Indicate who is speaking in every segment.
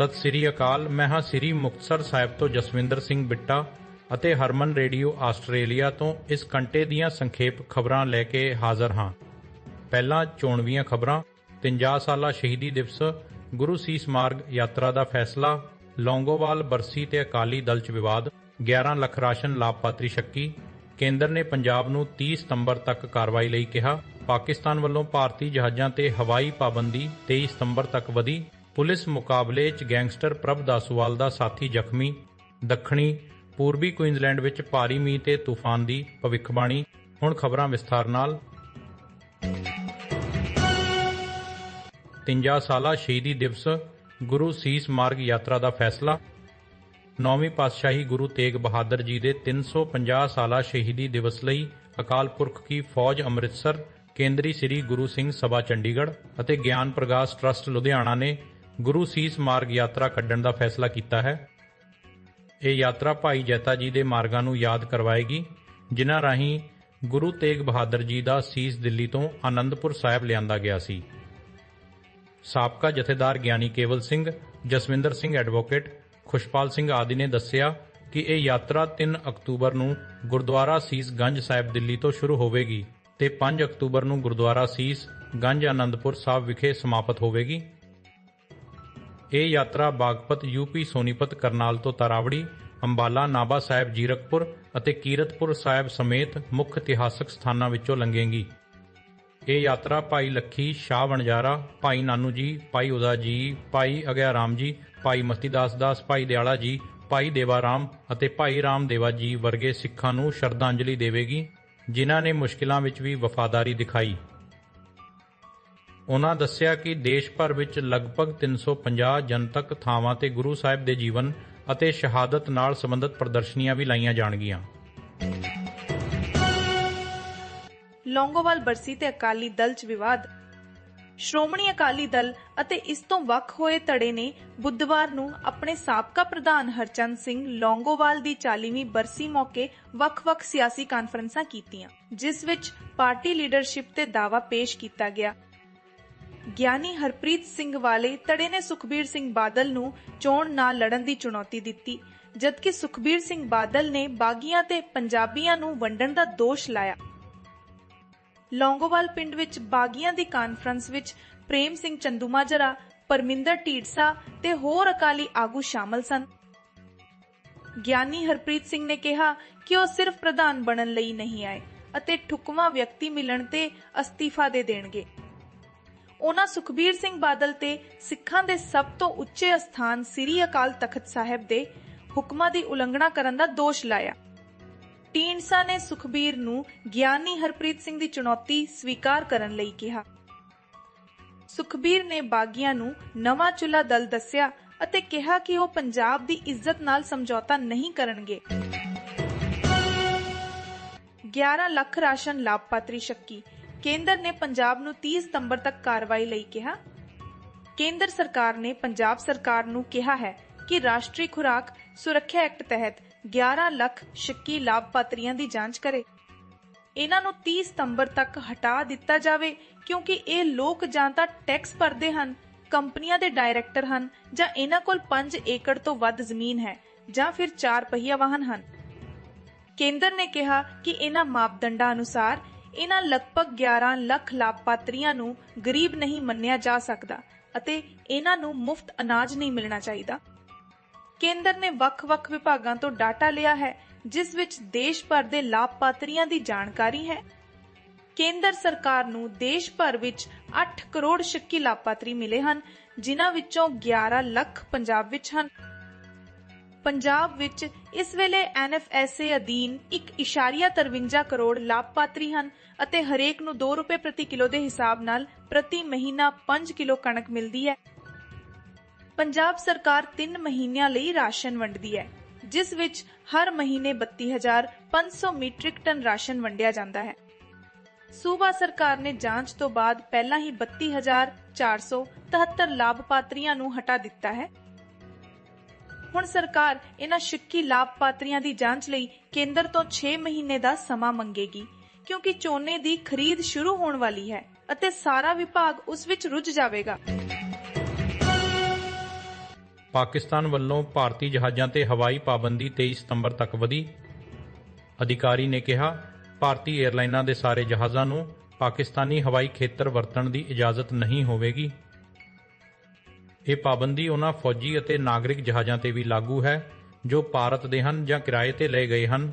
Speaker 1: ਸਤਿ ਸ੍ਰੀ ਅਕਾਲ ਮੈਂ ਹਾਂ ਸ੍ਰੀ ਮੁਕਤਸਰ ਸਾਹਿਬ ਤੋਂ ਜਸਵਿੰਦਰ ਸਿੰਘ ਬਿੱਟਾ ਅਤੇ ਹਰਮਨ ਰੇਡੀਓ ਆਸਟ੍ਰੇਲੀਆ ਤੋਂ ਇਸ ਘੰਟੇ ਦੀਆਂ ਸੰਖੇਪ ਖਬਰਾਂ ਲੈ ਕੇ ਹਾਜ਼ਰ ਹਾਂ। ਪਹਿਲਾਂ ਚੋਣਵੀਆਂ ਖਬਰਾਂ 50 ਸਾਲਾ ਸ਼ਹੀਦੀ ਦਿਵਸ, ਗੁਰੂ ਸੀਸ ਮਾਰਗ ਯਾਤਰਾ ਦਾ ਫੈਸਲਾ, ਲੌਂਗੋਵਾਲ, ਬਰਸੀ ਤੇ ਅਕਾਲੀ ਦਲ ਚ ਵਿਵਾਦ 11 ਲੱਖ ਰਾਸ਼ਨ ਲਾਭਪਾਤਰੀ ਸ਼ੱਕੀ, ਕੇਂਦਰ ਨੇ ਪੰਜਾਬ ਨੂੰ 30 ਸਤੰਬਰ ਤੱਕ ਕਾਰਵਾਈ ਲਈ ਕਿਹਾ, ਪਾਕਿਸਤਾਨ ਵੱਲੋਂ ਭਾਰਤੀ ਜਹਾਜ਼ਾਂ ਤੇ ਹਵਾਈ ਪਾਬੰਦੀ 23 ਸਤੰਬਰ ਤੱਕ ਵਧੀ। ਪੁਲਿਸ ਮੁਕਾਬਲੇ 'ਚ ਗੈਂਗਸਟਰ ਪ੍ਰਭ ਦਾਸੂਵਾਲ ਦਾ ਸਾਥੀ ਜ਼ਖਮੀ, ਦੱਖਣੀ, ਪੂਰਬੀ ਕੁਇਨਜ਼ਲੈਂਡ ਵਿੱਚ ਭਾਰੀ ਮੀਂਹ ਤੇ ਤੂਫਾਨ ਦੀ ਭਵਿੱਖਬਾਣੀ। ਹੁਣ ਖਬਰਾਂ ਵਿਸਥਾਰ ਨਾਲ। 53 ਸਾਲਾ ਸ਼ਹੀਦੀ ਦਿਵਸ, ਗੁਰੂ ਸੀਸ ਮਾਰਗ ਯਾਤਰਾ ਦਾ ਫੈਸਲਾ। ਨੌਵੀਂ ਪਾਤਸ਼ਾਹੀ ਗੁਰੂ ਤੇਗ ਬਹਾਦਰ ਜੀ ਦੇ 350 ਸਾਲਾ ਸ਼ਹੀਦੀ ਦਿਵਸ ਲਈ ਅਕਾਲ ਪੁਰਖ ਕੀ ਫੌਜ ਅੰਮ੍ਰਿਤਸਰ, ਕੇਂਦਰੀ ਸ੍ਰੀ ਗੁਰੂ ਸਿੰਘ ਸਭਾ ਚੰਡੀਗੜ੍ਹ ਅਤੇ ਗਿਆਨ ਪ੍ਰਗਾਸ ਟਰਸਟ ਲੁਧਿਆਣਾ ਨੇ ਗੁਰੂ ਸੀਸ ਮਾਰਗ ਯਾਤਰਾ ਕੱਢਣ ਦਾ ਫੈਸਲਾ ਕੀਤਾ ਹੈ। ਇਹ ਯਾਤਰਾ ਭਾਈ ਜੈਤਾ ਜੀ ਦੇ ਮਾਰਗਾਂ ਨੂੰ ਯਾਦ ਕਰਵਾਏਗੀ, ਜਿਨ੍ਹਾਂ ਰਾਹੀਂ ਗੁਰੂ ਤੇਗ ਬਹਾਦਰ ਜੀ ਦਾ ਸੀਸ ਦਿੱਲੀ ਤੋਂ ਆਨੰਦਪੁਰ ਸਾਹਿਬ ਲਿਆਂਦਾ ਗਿਆ ਸੀ। ਸਾਬਕਾ ਜਥੇਦਾਰ ਗਿਆਨੀ ਕੇਵਲ ਸਿੰਘ, ਜਸਵਿੰਦਰ ਸਿੰਘ ਐਡਵੋਕੇਟ, ਖੁਸ਼ਪਾਲ ਸਿੰਘ ਆਦਿ ਨੇ ਦੱਸਿਆ ਕਿ ਇਹ ਯਾਤਰਾ 3 ਅਕਤੂਬਰ ਨੂੰ ਗੁਰਦੁਆਰਾ ਸੀਸ ਗੰਜ ਸਾਹਿਬ ਦਿੱਲੀ ਤੋਂ ਸ਼ੁਰੂ ਹੋਵੇਗੀ ਤੇ 5 ਅਕਤੂਬਰ ਨੂੰ ਗੁਰਦੁਆਰਾ ਸੀਸ ਗੰਜ ਆਨੰਦਪੁਰ ਸਾਹਿਬ ਵਿਖੇ ਸਮਾਪਤ ਹੋਵੇਗੀ। ਇਹ ਯਾਤਰਾ ਬਾਗਪਤ ਯੂਪੀ ਸੋਨੀਪਤ ਕਰਨਾਲ ਤੋਂ ਤਰਾਵੜੀ, ਅੰਬਾਲਾ, ਨਾਭਾ ਸਾਹਿਬ, ਜੀਰਕਪੁਰ ਅਤੇ ਕੀਰਤਪੁਰ ਸਾਹਿਬ ਸਮੇਤ ਮੁੱਖ ਇਤਿਹਾਸਕ ਸਥਾਨਾਂ ਵਿੱਚੋਂ ਲੰਘੇਗੀ। ਇਹ ਯਾਤਰਾ ਭਾਈ ਲੱਖੀ ਸ਼ਾਹ ਵਣਜਾਰਾ, ਭਾਈ ਨਾਨੂ ਜੀ, ਭਾਈ ਉਦਾ ਜੀ, ਭਾਈ ਅਗਿਆ ਰਾਮ ਜੀ, ਭਾਈ ਮਸਤੀਦਾਸ ਦਾਸ, ਭਾਈ ਦਿਆਲਾ ਜੀ, ਭਾਈ ਦੇਵਾ ਰਾਮ ਅਤੇ ਭਾਈ ਰਾਮ ਦੇਵਾ ਜੀ ਵਰਗੇ ਸਿੱਖਾਂ ਨੂੰ ਸ਼ਰਧਾਂਜਲੀ ਦੇਵੇਗੀ, ਜਿਨ੍ਹਾਂ ਨੇ ਮੁਸ਼ਕਿਲਾਂ ਵਿੱਚ ਵੀ ਵਫਾਦਾਰੀ ਦਿਖਾਈ। ਉਹਨਾਂ ਦੱਸਿਆ ਕਿ ਦੇਸ਼ ਭਰ ਵਿੱਚ ਲਗਭਗ 350 ਜਨਤਕ ਥਾਵਾਂ ਤੇ ਗੁਰੂ ਸਾਹਿਬ ਦੇ ਜੀਵਨ ਅਤੇ ਸ਼ਹਾਦਤ ਨਾਲ ਸੰਬੰਧਿਤ ਪ੍ਰਦਰਸ਼ਨੀਆਂ ਵੀ ਲਾਈਆਂ ਜਾਣਗੀਆਂ।
Speaker 2: ਲੌਂਗੋਵਾਲ ਬਰਸੀ ਤੇ ਅਕਾਲੀ ਦਲ 'ਚ ਵਿਵਾਦ। ਸ਼੍ਰੋਮਣੀ ਅਕਾਲੀ ਦਲ ਅਤੇ ਇਸ ਤੋਂ ਵੱਖ ਹੋਏ ਧੜੇ ਨੇ ਬੁੱਧਵਾਰ ਨੂੰ ਆਪਣੇ ਸਾਬਕਾ ਪ੍ਰਧਾਨ ਹਰਚੰਦ ਸਿੰਘ ਲੌਂਗੋਵਾਲ ਦੀ 40ਵੀਂ ਬਰਸੀ ਮੌਕੇ ਵੱਖ-ਵੱਖ ਸਿਆਸੀ ਕਾਨਫਰੰਸਾਂ ਕੀਤੀਆਂ, ਜਿਸ ਵਿੱਚ ਪਾਰਟੀ ਲੀਡਰਸ਼ਿਪ ਤੇ ਦਾਵਾ ਪੇਸ਼ ਕੀਤਾ ਗਿਆ। ਗਿਆਨੀ ਹਰਪ੍ਰੀਤ ਸਿੰਘ ਵਾਲੇ ਤੜੇ ਨੇ ਸੁਖਬੀਰ ਸਿੰਘ ਬਾਦਲ ਨੂੰ ਚੋਣ ਨਾ ਲੜਨ ਦੀ ਚੁਣੌਤੀ ਦਿੱਤੀ, ਜਦਕਿ ਸੁਖਬੀਰ ਸਿੰਘ ਬਾਦਲ ਨੇ ਬਾਗੀਆਂ ਤੇ ਪੰਜਾਬੀਆਂ ਨੂੰ ਵੰਡਣ ਦਾ ਦੋਸ਼ ਲਾਇਆ। ਲੌਂਗੋਵਾਲ ਪਿੰਡ ਵਿੱਚ ਬਾਗੀਆਂ ਦੀ ਕਾਨਫਰੰਸ ਵਿੱਚ ਪ੍ਰੇਮ ਸਿੰਘ ਚੰਦੂਮਾਜਰਾ, ਪਰਮਿੰਦਰ ਢੀਡਸਾ ਤੇ ਹੋਰ ਅਕਾਲੀ ਆਗੂ ਸ਼ਾਮਲ ਸਨ। ਗਿਆਨੀ ਹਰਪ੍ਰੀਤ ਸਿੰਘ ਨੇ ਕਿਹਾ ਕਿ ਉਹ ਸਿਰਫ ਪ੍ਰਧਾਨ ਬਣਨ ਲਈ ਨਹੀਂ ਆਏ ਅਤੇ ਠੁਕਮਾ ਵਿਅਕਤੀ ਮਿਲਣ ਤੇ ਅਸਤੀਫਾ ਦੇ ਦੇਣਗੇ। ਉਹਨਾਂ ਸੁਖਬੀਰ ਸਿੰਘ ਬਾਦਲ ਤੇ ਸਿੱਖਾਂ ਦੇ ਸਭ ਤੋਂ ਉੱਚੇ ਅਸਥਾਨ ਸ੍ਰੀ ਅਕਾਲ ਤਖਤ ਸਾਹਿਬ ਦੇ ਹੁਕਮਾਂ ਦੀ ਉਲੰਘਣਾ ਕਰਨ ਦਾ ਦੋਸ਼ ਲਾਇਆ। ਟੀਨਸਾ ਨੇ ਸੁਖਬੀਰ ਨੂੰ ਗਿਆਨੀ ਹਰਪ੍ਰੀਤ ਸਿੰਘ ਦੀ ਚੁਣੌਤੀ ਸਵੀਕਾਰ ਕਰਨ ਲਈ ਕਿਹਾ। ਸੁਖਬੀਰ ਨੇ ਬਾਗੀਆਂ ਨੂੰ ਨਵਾਂ ਚੁੱਲਾ ਦਲ ਦੱਸਿਆ ਅਤੇ ਕਿਹਾ ਕਿ ਉਹ ਪੰਜਾਬ ਦੀ ਇੱਜ਼ਤ ਨਾਲ ਸਮਝੌਤਾ ਨਹੀਂ ਕਰਨਗੇ। 11 ਲੱਖ ਰਾਸ਼ਨ ਲਾਭਪਾਤਰੀ ਸ਼ੱਕੀ ਕੇਂਦਰ ਨੇ ਪੰਜਾਬ ਨੂੰ 30 ਸਤੰਬਰ ਤੱਕ ਕਾਰਵਾਈ ਲਈ ਕਿਹਾ। ਕੇਂਦਰ ਸਰਕਾਰ ਨੇ ਪੰਜਾਬ ਸਰਕਾਰ ਨੂੰ ਕਿਹਾ ਹੈ ਕਿ ਰਾਸ਼ਟਰੀ ਖੁਰਾਕ ਸੁਰੱਖਿਆ ਐਕਟ ਤਹਿਤ 11 ਲੱਖ ਸ਼ੱਕੀ ਲਾਭਪਾਤਰੀਆਂ ਦੀ ਜਾਂਚ ਕਰੇ। ਇਹਨਾਂ ਨੂੰ 30 ਸਤੰਬਰ ਤੱਕ ਹਟਾ ਦਿੱਤਾ ਜਾਵੇ ਕਿਉਂਕਿ ਇਹ ਲੋਕ ਜਾਂ ਤਾਂ ਟੈਕਸ ਭਰਦੇ ਹਨ, ਕੰਪਨੀਆਂ ਦੇ ਡਾਇਰੈਕਟਰ ਹਨ ਜਾਂ ਇਹਨਾਂ ਕੋਲ 5 ਏਕੜ ਤੋਂ ਵੱਧ ਜ਼ਮੀਨ ਹੈ ਜਾਂ ਫਿਰ ਚਾਰ ਪਹੀਆ ਵਾਹਨ ਹਨ। ਕੇਂਦਰ ਨੇ ਕਿਹਾ ਕਿ ਇਹਨਾਂ ਮਾਪਦੰਡਾਂ ਅਨੁਸਾਰ ਇਹਨਾਂ ਲਗਭਗ 11 ਲੱਖ ਲਾਭਪਾਤਰੀਆਂ ਨੂੰ ਗਰੀਬ ਨਹੀਂ ਮੰਨਿਆ ਜਾ ਸਕਦਾ ਅਤੇ ਇਹਨਾਂ ਨੂੰ ਮੁਫਤ ਅਨਾਜ ਨਹੀਂ ਮਿਲਣਾ ਚਾਹੀਦਾ। ਕੇਂਦਰ ਨੇ ਵੱਖ-ਵੱਖ ਵਿਭਾਗਾਂ ਤੋਂ ਡਾਟਾ ਲਿਆ ਹੈ, ਜਿਸ ਵਿੱਚ ਦੇਸ਼ ਭਰ ਦੇ ਲਾਭਪਾਤਰੀਆਂ ਦੀ ਜਾਣਕਾਰੀ ਹੈ। ਕੇਂਦਰ ਸਰਕਾਰ ਨੂੰ ਦੇਸ਼ ਭਰ ਵਿੱਚ 8 ਕਰੋੜ ਸ਼ੱਕੀ ਲਾਭਪਾਤਰੀ ਮਿਲੇ ਹਨ, ਜਿਨ੍ਹਾਂ ਵਿੱਚੋਂ 11 ਲੱਖ ਪੰਜਾਬ ਵਿੱਚ ਹਨ। ਪੰਜਾਬ ਵਿੱਚ ਇਸ ਵੇਲੇ ਐਨਐਫਐਸਏ ਅਧੀਨ 1.53 ਕਰੋੜ ਲਾਭਪਾਤਰੀ ਹਨ ਅਤੇ ਹਰੇਕ ਨੂੰ 2 ਰੁਪਏ ਪ੍ਰਤੀ ਕਿਲੋ ਦੇ ਹਿਸਾਬ ਨਾਲ ਪ੍ਰਤੀ ਮਹੀਨਾ 5 ਕਿਲੋ ਕਣਕ ਮਿਲਦੀ ਹੈ। ਪੰਜਾਬ ਸਰਕਾਰ 3 ਮਹੀਨਿਆਂ ਲਈ ਰਾਸ਼ਨ ਵੰਡਦੀ ਹੈ, ਜਿਸ ਵਿੱਚ ਹਰ ਮਹੀਨੇ 32500 ਮੀਟ੍ਰਿਕ ਟਨ ਰਾਸ਼ਨ ਵੰਡਿਆ ਜਾਂਦਾ ਹੈ। ਸੂਬਾ ਸਰਕਾਰ ਨੇ ਜਾਂਚ ਤੋਂ ਬਾਅਦ ਪਹਿਲਾਂ ਹੀ 32473 ਲਾਭਪਾਤਰੀਆਂ ਨੂੰ ਹਟਾ ਦਿੱਤਾ ਹੈ। ਹੁਣ ਸਰਕਾਰ ਇਹਨਾਂ ਸ਼ੱਕੀ ਲਾਭਪਾਤਰੀਆਂ ਦੀ ਜਾਂਚ ਲਈ ਕੇਂਦਰ ਤੋਂ 6 ਮਹੀਨੇ ਦਾ ਸਮਾਂ ਮੰਗੇਗੀ, ਕਿਉਂਕਿ ਝੋਨੇ ਦੀ ਖਰੀਦ ਸ਼ੁਰੂ ਹੋਣ ਵਾਲੀ ਹੈ ਅਤੇ ਸਾਰਾ ਵਿਭਾਗ ਉਸ ਵਿੱਚ ਰੁੱਝ ਜਾਵੇਗਾ।
Speaker 1: ਪਾਕਿਸਤਾਨ ਵੱਲੋਂ ਭਾਰਤੀ ਜਹਾਜ਼ਾਂ ਤੇ ਹਵਾਈ ਪਾਬੰਦੀ 23 ਸਤੰਬਰ ਤੱਕ ਵਧੀ। ਅਧਿਕਾਰੀ ਨੇ ਕਿਹਾ, ਭਾਰਤੀ ਏਅਰਲਾਈਨਾਂ ਦੇ ਸਾਰੇ ਜਹਾਜ਼ਾਂ ਨੂੰ ਪਾਕਿਸਤਾਨੀ ਹਵਾਈ ਖੇਤਰ ਵਰਤਣ ਦੀ ਇਜਾਜ਼ਤ ਨਹੀਂ ਹੋਵੇਗੀ। ਇਹ ਪਾਬੰਦੀ ਉਹਨਾਂ ਫੌਜੀ ਅਤੇ ਨਾਗਰਿਕ ਜਹਾਜ਼ਾਂ ਤੇ ਵੀ ਲਾਗੂ ਹੈ, ਜੋ ਭਾਰਤ ਦੇ ਹਨ ਜਾਂ ਕਿਰਾਏ ਤੇ ਲਏ ਗਏ ਹਨ।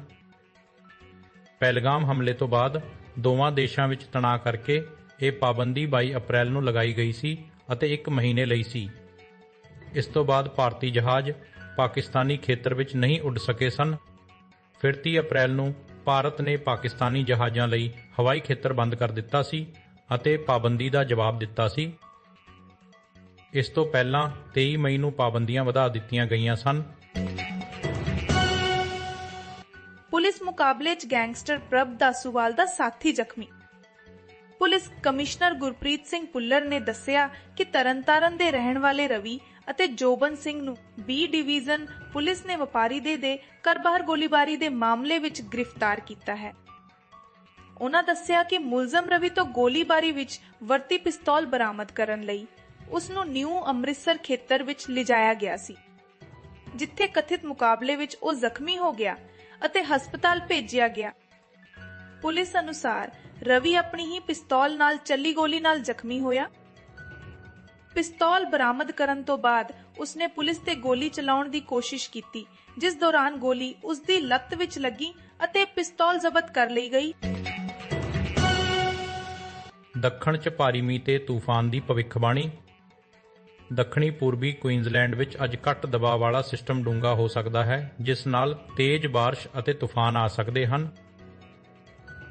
Speaker 1: ਪਹਿਲਗਾਮ ਹਮਲੇ ਤੋਂ ਬਾਅਦ ਦੋਵਾਂ ਦੇਸ਼ਾਂ ਵਿੱਚ ਤਣਾਅ ਕਰਕੇ ਇਹ ਪਾਬੰਦੀ 22 ਅਪ੍ਰੈਲ ਨੂੰ ਲਗਾਈ ਗਈ ਸੀ ਅਤੇ 1 ਮਹੀਨੇ ਲਈ ਸੀ। ਇਸ ਤੋਂ ਬਾਅਦ ਭਾਰਤੀ ਜਹਾਜ਼ ਪਾਕਿਸਤਾਨੀ ਖੇਤਰ ਵਿੱਚ ਨਹੀਂ ਉੱਡ ਸਕੇ ਸਨ। ਫਿਰ 30 ਅਪ੍ਰੈਲ ਨੂੰ ਭਾਰਤ ਨੇ ਪਾਕਿਸਤਾਨੀ ਜਹਾਜ਼ਾਂ ਲਈ ਹਵਾਈ ਖੇਤਰ ਬੰਦ ਕਰ ਦਿੱਤਾ ਸੀ ਅਤੇ ਪਾਬੰਦੀ ਦਾ ਜਵਾਬ ਦਿੱਤਾ ਸੀ। ਇਸ ਤੋਂ ਪਹਿਲਾਂ 23 ਮਈ ਨੂੰ ਪਾਬੰਦੀਆਂ ਵਧਾ ਦਿੱਤੀਆਂ ਗਈਆਂ ਸਨ।
Speaker 2: ਪੁਲਿਸ ਮੁਕਾਬਲੇ 'ਚ ਗੈਂਗਸਟਰ ਪ੍ਰਭ ਦਾਸੂਵਾਲ ਦਾ ਸਾਥੀ ਜ਼ਖਮੀ। ਪੁਲਿਸ ਕਮਿਸ਼ਨਰ ਗੁਰਪ੍ਰੀਤ ਸਿੰਘ ਪੁੱਲਰ ਨੇ ਦੱਸਿਆ ਕਿ ਤਰਨਤਾਰਨ ਦੇ ਰਹਿਣ ਵਾਲੇ ਰਵੀ ਅਤੇ ਜੋਬਨ ਸਿੰਘ ਨੂੰ ਬੀ ਡਿਵੀਜ਼ਨ ਪੁਲਿਸ ਨੇ ਵਪਾਰੀ ਦੇ ਦੇ ਬਾਹਰ ਗੋਲੀਬਾਰੀ ਦੇ ਮਾਮਲੇ ਵਿੱਚ ਗ੍ਰਿਫਤਾਰ ਕੀਤਾ ਹੈ। ਉਹਨਾਂ ਦੱਸਿਆ ਕਿ ਮੁਲਜ਼ਮ ਰਵੀ ਤੋਂ ਗੋਲੀਬਾਰੀ ਵਿੱਚ ਵਰਤੀ ਪਿਸਤੌਲ ਬਰਾਮਦ ਕਰਨ ਲਈ ਉਸ ਨੂੰ ਨਿਊ ਅੰਮ੍ਰਿਤਸਰ ਖੇਤਰ ਵਿੱਚ ਲਿਜਾਇਆ ਗਿਆ ਸੀ, ਜਿੱਥੇ ਕਥਿਤ ਮੁਕਾਬਲੇ ਵਿੱਚ ਉਹ ਜ਼ਖਮੀ ਹੋ ਗਿਆ ਅਤੇ ਹਸਪਤਾਲ ਭੇਜਿਆ ਗਿਆ। ਪੁਲਿਸ ਅਨੁਸਾਰ ਰਵੀ ਆਪਣੀ ਹੀ ਪਿਸਤੌਲ ਨਾਲ ਚੱਲੀ ਗੋਲੀ ਨਾਲ ਜ਼ਖਮੀ ਹੋਇਆ। ਪਿਸਤੌਲ ਬਰਾਮਦ ਕਰਨ ਤੋਂ ਬਾਅਦ ਉਸਨੇ ਪੁਲਿਸ ਤੇ ਗੋਲੀ ਚਲਾਉਣ ਦੀ ਕੋਸ਼ਿਸ਼ ਕੀਤੀ, ਜਿਸ ਦੌਰਾਨ ਗੋਲੀ ਉਸ ਦੀ ਲੱਤ ਵਿੱਚ ਲੱਗੀ ਅਤੇ ਪਿਸਤੌਲ ਜ਼ਬਤ ਕਰ ਲਈ ਗਈ।
Speaker 1: ਦੱਖਣ 'ਚ ਭਾਰੀ ਮੀਂਹ ਤੇ ਤੂਫਾਨ ਦੀ ਭਵਿੱਖਬਾਣੀ। ਦੱਖਣੀ ਪੂਰਬੀ ਕੁਈਨਜ਼ਲੈਂਡ ਵਿੱਚ ਅੱਜ ਘੱਟ ਦਬਾਅ ਵਾਲਾ ਸਿਸਟਮ ਡੂੰਘਾ ਹੋ ਸਕਦਾ ਹੈ, ਜਿਸ ਨਾਲ ਤੇਜ਼ ਬਾਰਿਸ਼ ਅਤੇ ਤੂਫਾਨ ਆ ਸਕਦੇ ਹਨ।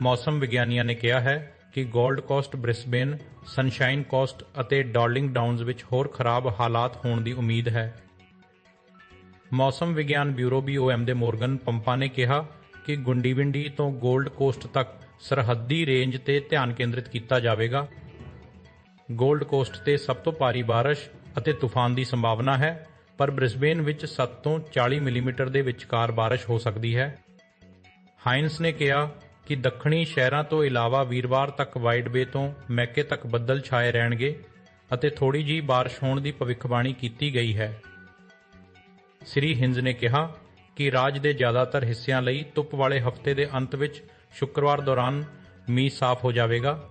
Speaker 1: ਮੌਸਮ ਵਿਗਿਆਨੀਆਂ ਨੇ ਕਿਹਾ ਹੈ ਕਿ Gold Coast Brisbane, Sunshine Coast ਅਤੇ ਡਾਰਲਿੰਗ ਡਾਊਨਜ਼ ਵਿੱਚ ਹੋਰ ਖਰਾਬ ਹਾਲਾਤ ਹੋਣ ਦੀ ਉਮੀਦ ਹੈ। ਮੌਸਮ ਵਿਗਿਆਨ ਬਿਊਰੋ BOM ਦੇ ਮੋਰਗਨ ਪੰਪਾ ਨੇ ਕਿਹਾ ਕਿ ਗੁੰਡੀਵਿੰਡੀ ਤੋਂ ਗੋਲਡ ਕੋਸਟ ਤੱਕ ਸਰਹੱਦੀ ਰੇਂਜ ਤੇ ਧਿਆਨ ਕੇਂਦਰਿਤ ਕੀਤਾ ਜਾਵੇਗਾ। ਗੋਲਡ ਕੋਸਟ ਤੇ ਸਭ ਤੋਂ ਭਾਰੀ ਬਾਰਿਸ਼ ਅਤੇ ਤੂਫਾਨ ਦੀ ਸੰਭਾਵਨਾ ਹੈ, ਪਰ ਬ੍ਰਿਸਬੇਨ ਵਿੱਚ 7 ਤੋਂ 40 ਮਿਲੀਮੀਟਰ ਦੇ ਵਿਚਕਾਰ ਬਾਰਿਸ਼ ਹੋ ਸਕਦੀ ਹੈ। ਹਾਈਨਸ ਨੇ ਕਿਹਾ ਕਿ ਦੱਖਣੀ ਸ਼ਹਿਰਾਂ ਤੋਂ ਇਲਾਵਾ ਵੀਰਵਾਰ ਤੱਕ ਵਾਈਡਵੇ ਤੋਂ ਮੈਕੇ ਤੱਕ ਬੱਦਲ ਛਾਏ ਰਹਿਣਗੇ ਅਤੇ ਥੋੜੀ ਜਿਹੀ ਬਾਰਿਸ਼ ਹੋਣ ਦੀ ਭਵਿੱਖਬਾਣੀ ਕੀਤੀ ਗਈ ਹੈ। ਸ੍ਰੀ ਹਿੰਜ ਨੇ ਕਿਹਾ ਕਿ ਰਾਜ ਦੇ ਜ਼ਿਆਦਾਤਰ ਹਿੱਸਿਆਂ ਲਈ ਧੁੱਪ ਵਾਲੇ ਹਫ਼ਤੇ ਦੇ ਅੰਤ ਵਿੱਚ ਸ਼ੁੱਕਰਵਾਰ ਦੌਰਾਨ ਮੀਂਹ ਸਾਫ਼ ਹੋ ਜਾਵੇਗਾ।